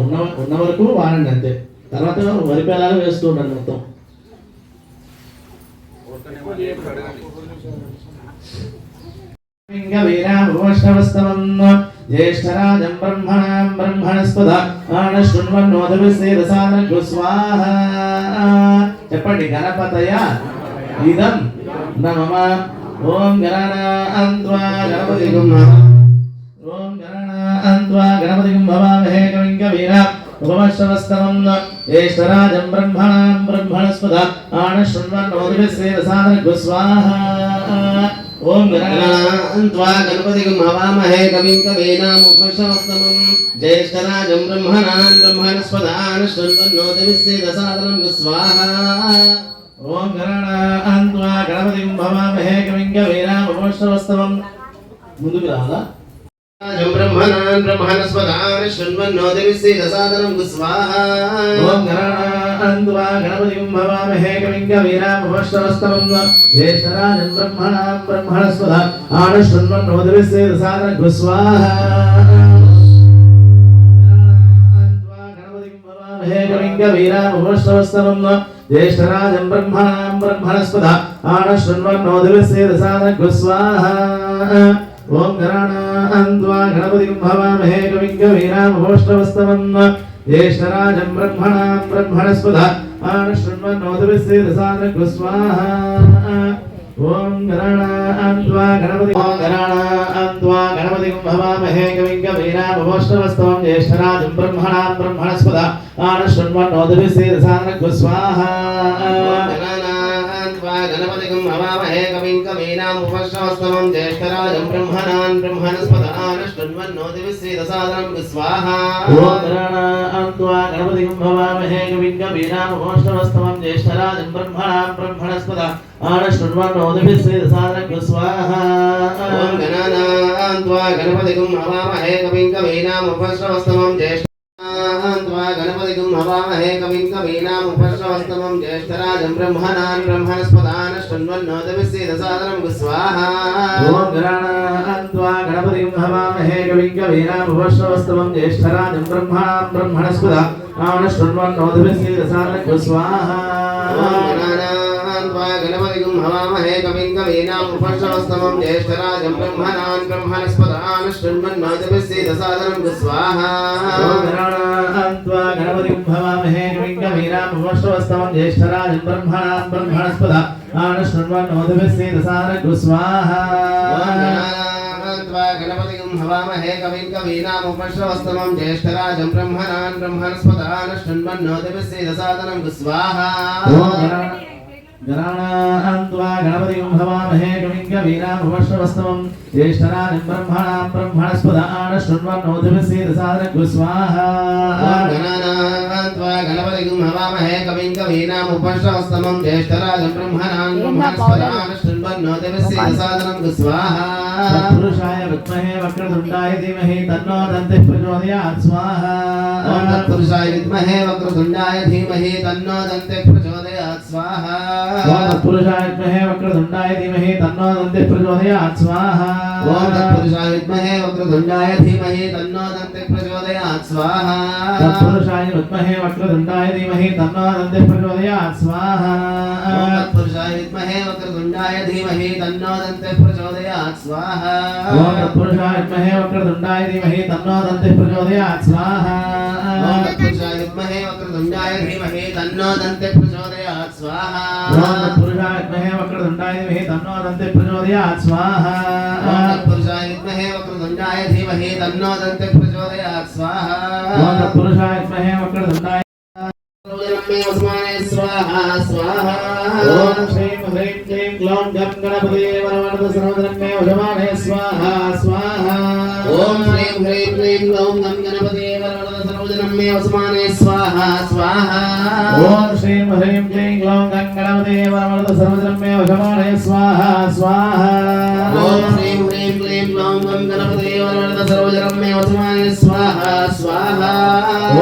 ఉన్న ఉన్న వరకు వాడండి అంతే. తర్వాత వరి పేలాలు వేస్తుండండి మొత్తం. వీరాభూషవస్తవం జ్యేష్ఠరాజం బ్రహ్మణాం బ్రహ్మణస్పద ఆనశృణ్వన్నోదవిశ్రేదసాదకు చెప్పండి గణపతయ ఇదం నమమ. ఓం గణానాన్వా గణపతి ఓం గణ గణపతి భవామహే కవిం కవీరా ఉపమశ్రవస్తవం జ్యేష్ఠరాజం బ్రహ్మణాం బ్రహ్మణస్పద ఆనశృణ్వన్నోదవిశ్రేదసాదకు స్వాహ ఓం గణానా त्वा गणपतिं हवामहे कविं कवीनामुपशवस्तमं ज्येष्ठराजं ब्रह्मणान् ब्रह्मणस्पदान् शृण्वन्नोदविश्रेदसादनं स्वाहा ఓం గణానాన్వా గణపతిం భవామహే కవిం కవీనాం ఉపమశ్రవస్తవం ముందుకు రావాలా राजं ब्रह्मणान् ब्रह्मणस्पदान् शृण्वन्नो दिविश्रीरसादनं स्वाहा ॐ गणान् त्वा गणपतिं भवामहे कविं कवीनामवश्रवस्तमं ज्येष्ठराजं ब्रह्मणां ब्रह्मणस्पदा आन् शृण्वन्नो दिविश्रीरसादनं स्वाहा वीरामवश्रवस्तमं ज्येष्ठराजं ब्रह्मणां ब्रह्मणस्पदा आन् शृण्वन्नो दिविश्रीरसादनं स्वाहा ఓం గణానాన్వా గణపతిం భవామహే కవిం కవీనాం జ్యేష్ఠరాజం బ్రహ్మణాం బ్రహ్మణస్పద ఆనశృణ్వన్నోదవిశ్రేదసాదకు స్వాహ ఓం గణానాన్వా గణపతి ఓం గణానాన్వా గణపతిం భవామహే కవిం కవీనాం జ్యేష్ఠరాజం బ్రహ్మణాం బ్రహ్మణస్పద ఆనశృణ్వన్నోదవిశ్రేదసాదకు స్వాహ त्वा गणपतिकं हवामहे कविं कवीनामुपश्रवस्तमं ज्येष्ठराजं ब्रह्मणान् ब्रह्मणस्पदानशृण्वन्नो दिविश्रीदसादनं स्वाहा त्वा गणपतिं भवामहे कविं कवीनामुपश्रवस्तमं ज्येष्ठराजं ब्रह्मणान् ब्रह्मणस्पदा आनशृण्वन्नो दिविश्रीदसादनं स्वाहा गणानान् त्वा गणपतिकं हवामहे कविं कवीनामुपश्रवस्तमं ज्येष्ठ गणपतिगुं हवामहे कविं कवीनामुपश्रवस्तमं ज्येष्ठराजं ब्रह्मणान् ब्रह्मणस्पदान् शृण्वन्नोदविश्चेदसादनं स्वाहा ॐ गणान्त्वा गणपतिगुं हवामहे कविं कवीनामुपश्रवस्तमं ज्येष्ठराजं ब्रह्मणान् ब्रह्मणस्पदान् शृण्वन्नोदविश्चेदसादनं स्वाहा गणपतिगुं हवामहे कविं कवीनामुपश्रवस्तमं ज्येष्ठराजं ब्रह्मणान् ब्रह्मणस्पदान् शृण्वन्नोदविश्च సాదరం స్వాహా. గణపతిం భవామహే విఘ్నవీరామవశ్రవస్తవం జ్యేష్ఠరాజం బ్రహ్మణాం బ్రహ్మణస్పద ఆనశ్రవణోదభిస్సేదసారగస్వాహా గణపతిం హవామహే కవిం కవీనాముపశ్రవస్తమం జ్యేష్ఠరాజం బ్రహ్మణాన్ బ్రహ్మణస్పదానశృణ్వన్నోదభిస్సేదసాదనం గుస్వాహా गणानाम् त्वा गणपतिम् भवामहे कविङ्गवीराम् भुवश्रवस्तवम् ज्येष्ठराजम् ब्रह्मणाम् ब्रह्मणस्पदान् शृण्वन्नोदिभिसीदसादृग्स्वाहा गणानाम् त्वा गणपतिम् भवामहे कविङ्गवीराम् उपश्रवस्तवम् ज्येष्ठराजम् ब्रह्मणाम् ब्रह्मणस्पदान् शृण्वन्नोदिभिसीदसादरम् गुस्वाहा पुरुषाय विद्महे वक्रतुण्डाय धीमहि तन्नो दन्तिः प्रचोदयात् स्वाहा पुरुषाय विद्महे वक्रतुण्डाय धीमहि तन्नो दन्तिः प्रचोदयात् स्वाहा। पुरुषाय विद्महे वक्रतुण्डाय धीमहि तन्नो दन्ते प्रचोदयात् स्वाहा। ओम तत्पुरुषाय विद्महे वक्रतुण्डाय धीमहि तन्नो दन्ते प्रचोदयात् स्वाहा। तत्पुरुषाय विद्महे वक्रतुण्डाय धीमहि तन्नो दन्ते प्रचोदयात् स्वाहा धीमहि तन्नो स्वाहा। धीमहि तन्नो स्वाहा। धीमहि तन्नो स्वाहा ओम पुरुषाय विद्महे वक्रतुण्डाय धीमहि तन्नो दन्ते प्रचोदयात् स्वाहा ओम पुरुषाय विद्महे वक्रतुण्डाय धीमहि तन्नो दन्ते प्रचोदयात् स्वाहा ओम पुरुषाय विद्महे वक्रतुण्डाय उस्माने स्वाहा स्वाहा ओम श्रीं ह्रीं क्लीं क्लौं गं गणपतये वरवरद सर्वधर्मे उजमाने स्वाहा स्वाहा ఓం హ్రీం హ్రీం హ్రీం ఓం గం గణపతే సర్వజనమ్మే వసమానే స్వాహ స్వాహ. ఓం శ్రీం హ్రీం క్లీం గ్లౌం గం గణపతే వరవరద సర్వజనమ్మే వసమానే స్వాహ స్వాహ. ఓం హ్రీం హ్రీం క్లీం గ్లౌం గం సర్వజనం మే వసుమాయ స్వాహ స్వాహ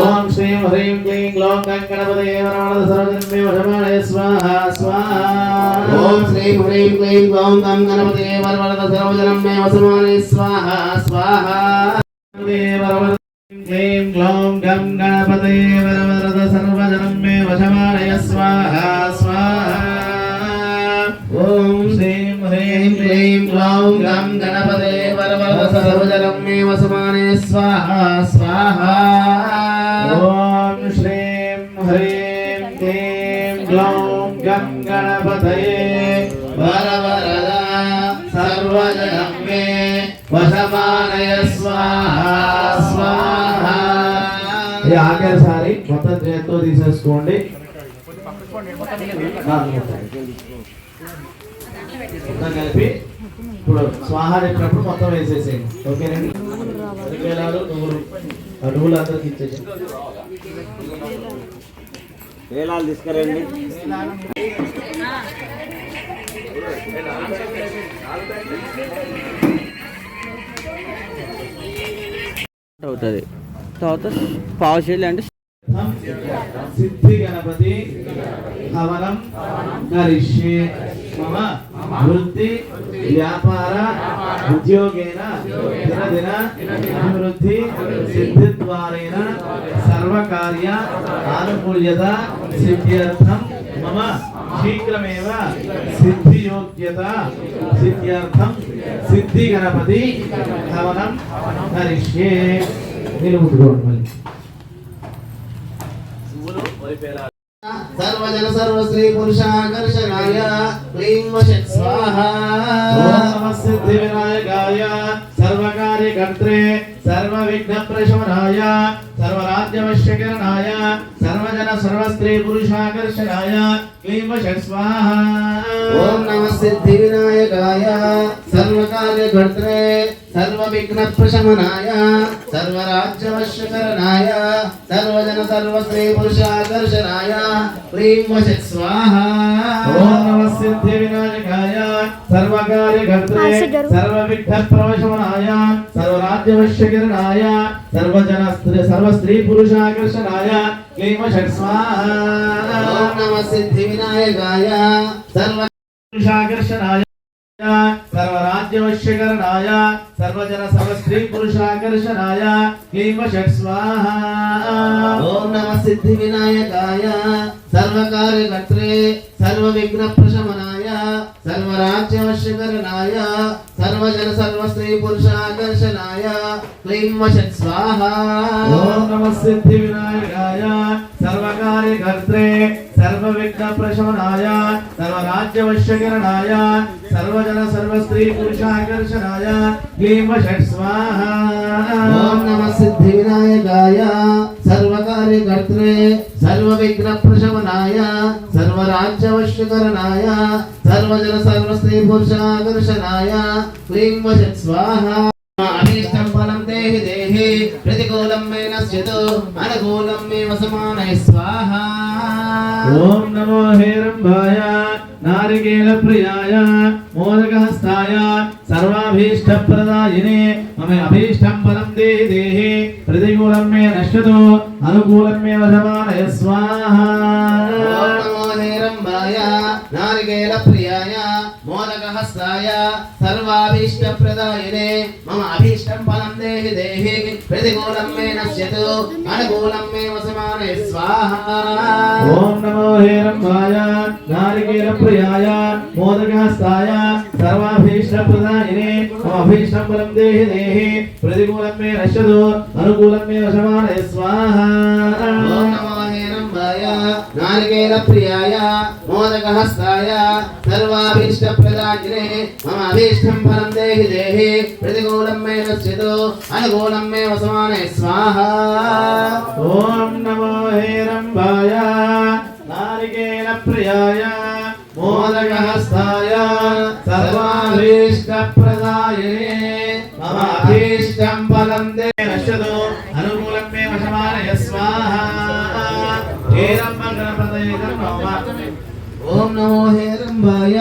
ఓం శ్రీం హ్రీం క్లీం గ్లౌం కంకణపదే వరవణద సర్వజనం మే వసుమాయ స్వాహ స్వాహ ఓం శ్రీం హ్రీం క్లీం గ్లౌం కంకణపదే వరవణద సర్వజనం మే వసుమాయ స్వాహ స్వాహ క్లీం గ్లౌం గం గణపతే వరవరద సర్వజనం మే వశమాయ స్వాహ స్వాహ ఓం శ్రీం సర్వజలం మే వసుమానే స్వాహా స్వాహా ఓం శ్రీం హ్రీం క్లీం గ్లౌం గం గణపతయే వరవరద సర్వజలం మే వసమానయ స్వాహా స్వాహా ఈ ఆఖరిసారి మొత్తం చేతితో తీసేసుకోండి. మొత్తం కలిపి ఇప్పుడు స్వాహ చెప్పినప్పుడు మొత్తం వేసేసేయండి. ఓకేనండి? అరికేలాలు నువ్వులు అందరికి వేలాలు తీసుకురండి. అవుతుంది. తర్వాత పావుషేలు అంటే సిద్ధి గణపతి హవనం కరిష్యే మమ వృత్తి వ్యాపార ఉద్యోగేన దినదిన అభివృద్ధి సిద్ధిద్వారేణ సర్వకార్య ఆనుకూల్యత సిద్ధ్యర్థం మమ శీఘ్రమేవ సిద్ధియోగ్యత సిద్ధ్యర్థం సిద్ధి గణపతి హవనం హరిష్యే నిలుపుకోండి మళ్ళీ. సర్వజన సర్వ శ్రీ పురుషాకర్షణాయ క్లీం వశక్ స్వాహ సిద్ధి వినాయకాయ సర్వకార్యకర్త్రే సర్వ విఘ్న ప్రశమనాయ సర్వరాజ్యవశ్యకరణాయ जन सर्वस्त्री पुरुषाकर्षकाय क्लीम षट् स्वाहा ओम नमः सिद्धि विनायकाय सर्वकार्य कर्त्रे सर्व विघ्न प्रशमनाय सर्व राज्य वशकरणाय सर्व जन सर्वस्त्री पुरुषाकर्षणाय क्लीम षट् स्वाहा ओम नमः सिद्धि विनायकाय सर्वकार्य कर्त्रे सर्व विघ्न प्रशमनाय सर्व राज्य वशकरणाय సర్వజన స్త్రీ సర్వ స్త్రీ పురుషాకర్షణాయ క్లీమ షట్ ఓం నమ సిద్ధి వినాయకాయ సర్వ పురుషాకర్షణాయ సర్వరాజ్యవశ్యకరణాయ సర్వజన సర్వ స్త్రీ పురుషాకర్షణాయ క్లీమ షట్ స్వాహ. ఓం నమ సిద్ధి వినాయకాయ సర్వకార్యకర్త్రే సర్వవిఘ్న ప్రశమనాయ సర్వరాజ్యవశ్యకరణాయ సర్వజన సర్వస్త్రీ పురుషాకర్షణాయ క్లీం షట్ స్వాహా ఓం నమ సిద్ధి వినాయకాయ సర్వకార్యకర్త్రే సర్వవిఘ్న ప్రశమనాయ సర్వరాజ్యవశ్యకరణాయ సర్వజన సర్వస్త్రీ పురుషాకర్షణాయ క్లీం వషట్ స్వాహ. అభీష్టం ఫలం దేహి దేహి ప్రతికూలం మే నశ్యతు అనుకూలం మే వసమానై స్వాహ. ఓం నమో హేరంబాయ నారికేల ప్రియాయ మోదకహస్తాయ సర్వాభీష్టప్రదాయినే మమ అభీష్టం ఫలం దేహి దేహి ప్రతికూలం మే నశ్యతు అనుకూలం మే వశమానయ స్వాహా ఓం నమో హేరంబాయ నారికేల ప్రియాయ మోదకహస్తాయ సర్వాభీష్ట ప్రదాయినే మమ అభీష్టం ఫలం దేహి దేహి ప్రతికూలం మే నశ్యతు అనుకూలం మే వసమానై స్వాహ. ఓం నమో హేరంబాయ నారికేల ప్రియాయ మోదకహస్తాయ సర్వాభీష్టప్రదాయినే. మమ అభీష్టం ఫలం దేహి దేహి ప్రతికూలం మే నశ్యతు అనుకూలం మే వశమానయ స్వాహా ఓం నమో హేరంబాయ నారికేల ప్రియాయ మోదకహస్తాయ సర్వాభీష్ట ప్రదాయినే మమ అభీష్టం ఫలం దేహి దేహి ప్రతికూలం మే నశ్యతు అనుకూలం మే వసమానై స్వాహ ఓం నమో హేరంబాయ నారికేల ప్రియాయ మోదకహస్తాయ సర్వాభీష్టప్రదాయినే మమ అభీష్టం ఫలం ఓం నమో హేరంబాయ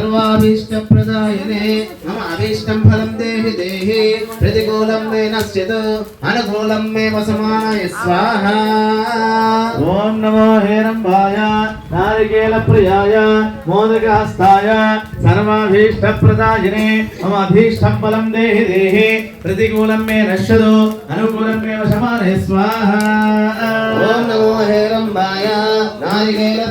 నారికేల ప్రియాయ మోదకహస్తాయ సర్వాభీష్ట ప్రదాయనే మమ అభీష్టం ఫలం దేహి దేహి ప్రతికూలం మే నశ్యతు అనుకూలం మే వసమానయ స్వాహ. ఓం నమో హేరంబాయ నారికేల ప్రియాయ మోదకహస్తాయ సర్వాభీష్టప్రదాయినే. మమ అభీష్టం బలం దేహి దేహి ప్రతికూలం మే నశ్యదు అనుకూలం మే వశమానే స్వాహ. ఓం నమో హేరంబాయ నారికేల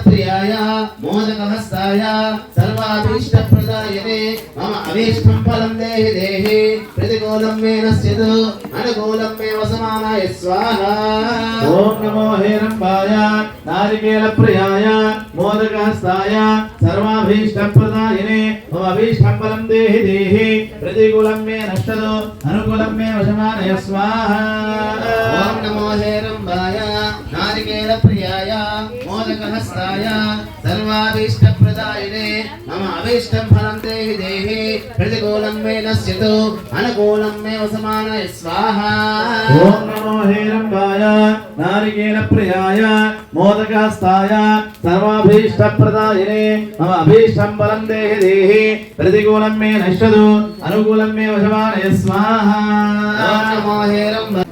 ప్రియాయ మోదకహస్తాయ సర్వాభీష్టప్రదాయనే మమ అభీష్టం ఫలం దేహి దేహి. ప్రతికూలం మే నశ్యతు అనుకూలం మే వసమానాయ స్వాహ. ఓం నమో హేరంబాయ. నారికేల ప్రియాయ. మోదకహస్తాయ. సర్వాభీష్టప్రదాయినే. మమ అభీష్టం బలం దేహి దేహి. ప్రతికూలం మే నష్టదు. అనుకూలం మే వశమానయ స్వాహ. ఓం నమో హేరంబాయ. నారికేల ప్రియాయ. మోదకహస్తాయ సర్వాభీష్టప్రదాయనే మమ అభీష్టం ఫలం దేహి దేహి ప్రతికూలం మే నశ్యతు అనుకూలం మే వసమానాయ స్వాహ ఓం నమో హేరంబాయ ప్రియాయ సర్వాభీష్టప్రదాయినే। మమ అభీష్టం బలం దేహి దేహి। ప్రతికూలం మే నష్టదు అనుకూలం మే వశమానయ స్వాహ। ఓం నమో హేరంబాయ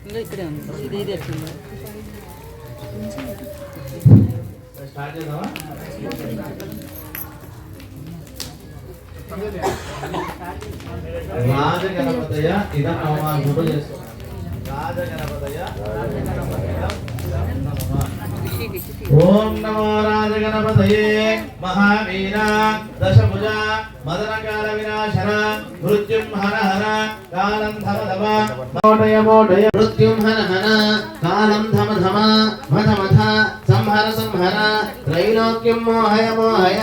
ఇంకా ఇక్కడే ఉంది ఇది ఇది ఎట్లుంది రాజగణపతయ ఇదం ఓం నమో రాజగణపతయే మహావీర దశభుజ మదనకాల వినాశన మృత్యుం హర హర కాలం ధమ ధమ మోటయ మోటయ మృత్యుం హన హన కాలం ధమ ధమ మధ మధ సంహర సంహర త్రైలోక్యం మోహయ మోహయ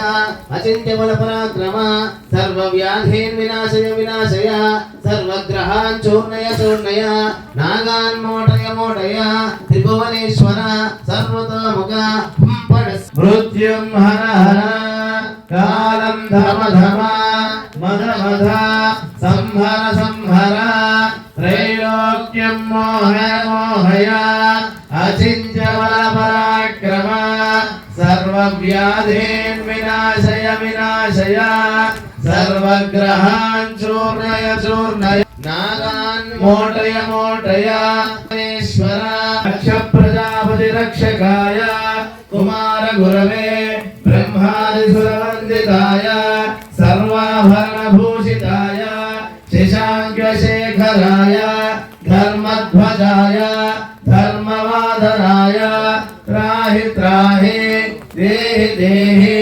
అచింత్య బల పరాక్రమ సర్వ వ్యాధీన్ వినాశయ వినాశయ సర్వగ్రహాన్ చూర్ణయ చూర్ణయ నాగాన్ మోటయ మోటయ త్రిభువనేశ్వర సర్వతోముఖ మృత్యుం హర హర కాలం ధమ ధమ మధ మధ సంహర సంహర త్రైలోక్యం మోహయ మోహయ అచింత్య బల పరాక్రమ సర్వ వ్యాధీన్ వినాశయ వినాశయ సర్వగ్రహాన్ చూర్ణయ చూర్ణయ నాగాన్ మోటయ మోటయ మోటేశ్వర రక్ష ప్రజాపతి రక్షకాయ కుమార గురవే బ్రహ్మాది సురవందితాయ సర్వాభరణ భూషితాయ దేహి దేహి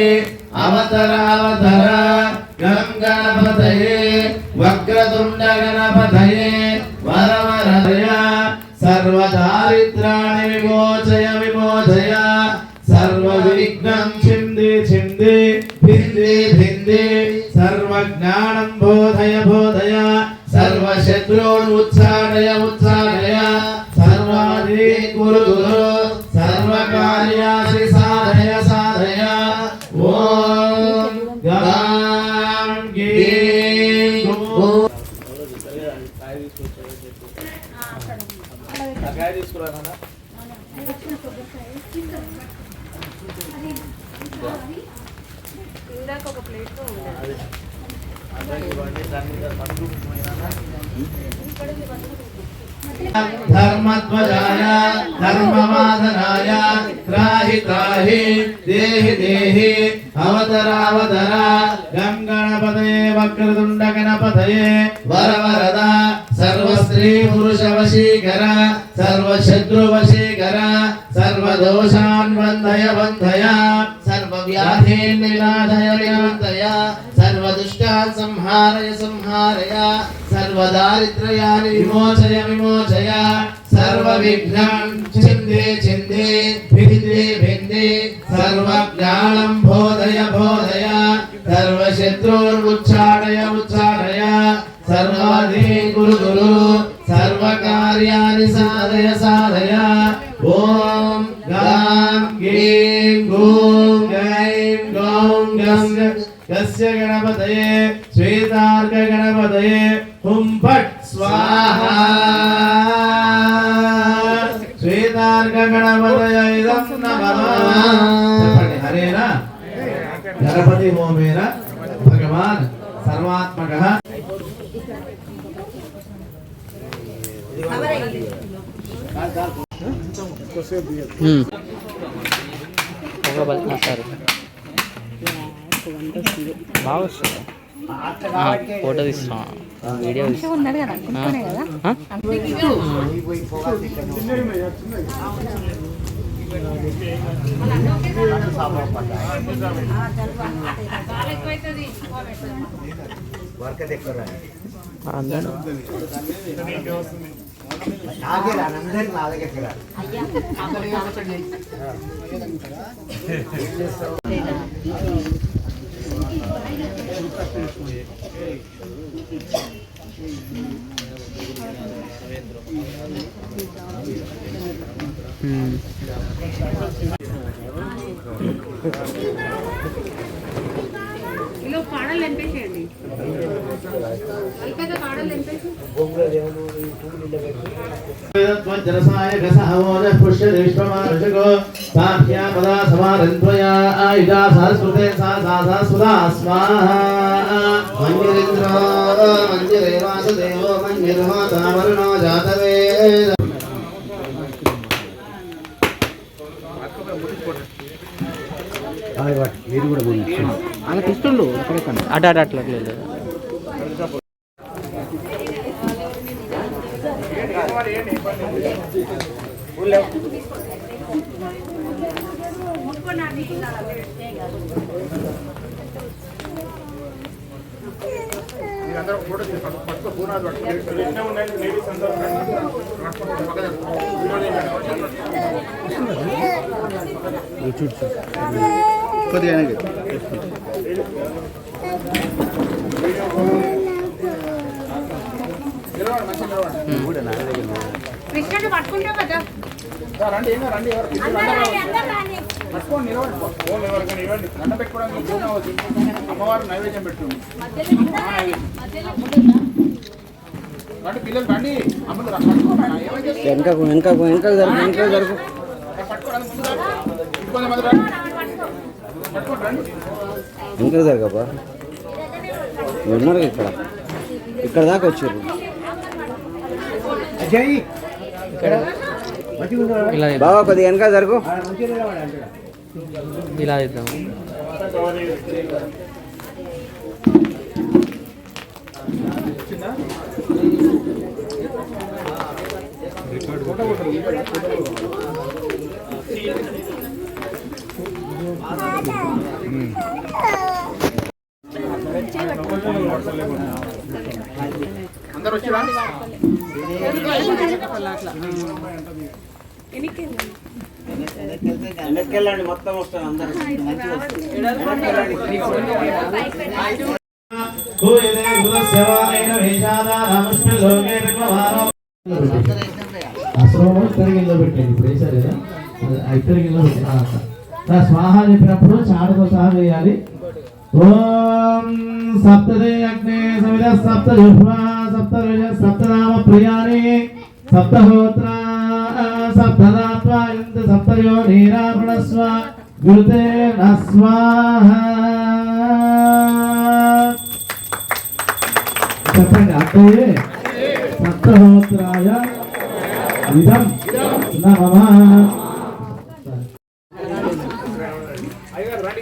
అవతరావతర గం గణపతయే వక్రతుండ గణపతయే వరవరదయ సర్వదారిద్రాణి విమోచయ విమోచయ సర్వ విఘ్నం చింది చింది భింది భింది సర్వజ్ఞానం బోధయ బోధయ సర్వశత్రూన్ ఉచ్చాడయ ఇందాక ఒక ప్లేట్లో ఉంది ధర్మధ్వజాయ ధర్మవాదనాయ త్రాహి త్రాహి దేహి దేహి అవతరావతర గం గణపతయే వక్రతుండ గణపతయే వరవరద సర్వస్త్రీ పురుష వశీకర సర్వశత్రు వశీకర సర్వదోషాన్ వందయ వందయ సర్వవ్యాధీన్ వినాశయ వినాశయ సర్వదుష్టాన్ సంహారయ సంహారయ సర్వదారిద్ర్యాన్ని విమోచయ విమోచయ సర్వవిఘ్నం చిందే చిందే భిందే భిందే సర్వజ్ఞానం బోధయ బోధయ సర్వశత్రుర్ముచ్చాడయ ఉచ్చాడయ సర్వాధి గురు గురు సర్వకార్యాన్ని సాధయ సాధయ ఓం గాం గీం గూం గైం గౌం గం యస్య గణపతయే శ్వేతార్క గణపతయే హుం ఫట్ స్వాహా గణపతయైదం నమః చెప్పండి హరేనా? గణపతి హోమేన? భగవాన్ సర్వాత్మక। సార్ బాగా వస్తుంది. ఫోటో తీస్తాం వీడియో ఉన్నాడు కదా అనుకుంటున్నానే కదా ఇలా వజ్రసాయ గసహవోజ పుష్యదేశ్వమానుషగో సాఖ్యా పదా సమారంధ్వయా ఆయుధా సరస్వతే సా సా సరస్వతా స్వాహా మంజరిద్రో మంజరే వాసుదేవో మంజర్మాతా వరుణో జాతవే అటు అటు అట్లా అట్లా లేదు కృష్ణుడు పట్టుకుంటావు కదా. పట్టుకోండి నిలవండి ఫోన్ ఎవరికైనా ఇవ్వండి. దండ పెట్టుకోవడానికి ఫోన్ అవ్వచ్చు అమ్మవారు నైవేద్యం రండి పిల్లలు రండి. అమ్మలు? వెనకకు వెనకకు వెనకకు జరుపు వెనకకు జరగబ్బా ఉన్నారు ఇక్కడ? ఇక్కడ దాకా వచ్చారు. బాబా కొద్దిగా వెనక జరుగు. ఇలా ఇద్దాం. అందరు వచ్చి రండి వెనక్కెళ్ళండి మొత్తం వస్తాను అందరూ. గిన్నెలో పెట్టండి ఇప్పుడు వేసారు కదా అది గిన్నెలో స్వాహ చెప్పినప్పుడు చాడుతో సహా వేయాలి ఓం సప్తదే అగ్నే సమిత సప్త జుహ్వా సప్త సప్తనామ ప్రియాని సప్తహోత్ర సప్తదాత్వా ఇంత సప్తయో నీరావణస్వ గురుతే నస్వాహ చెప్పండి అక్కడే సప్తహోత్రాయ ఇదం. నమః. అయ్యగారు రండి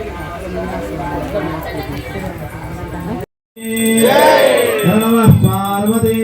పార్వతీ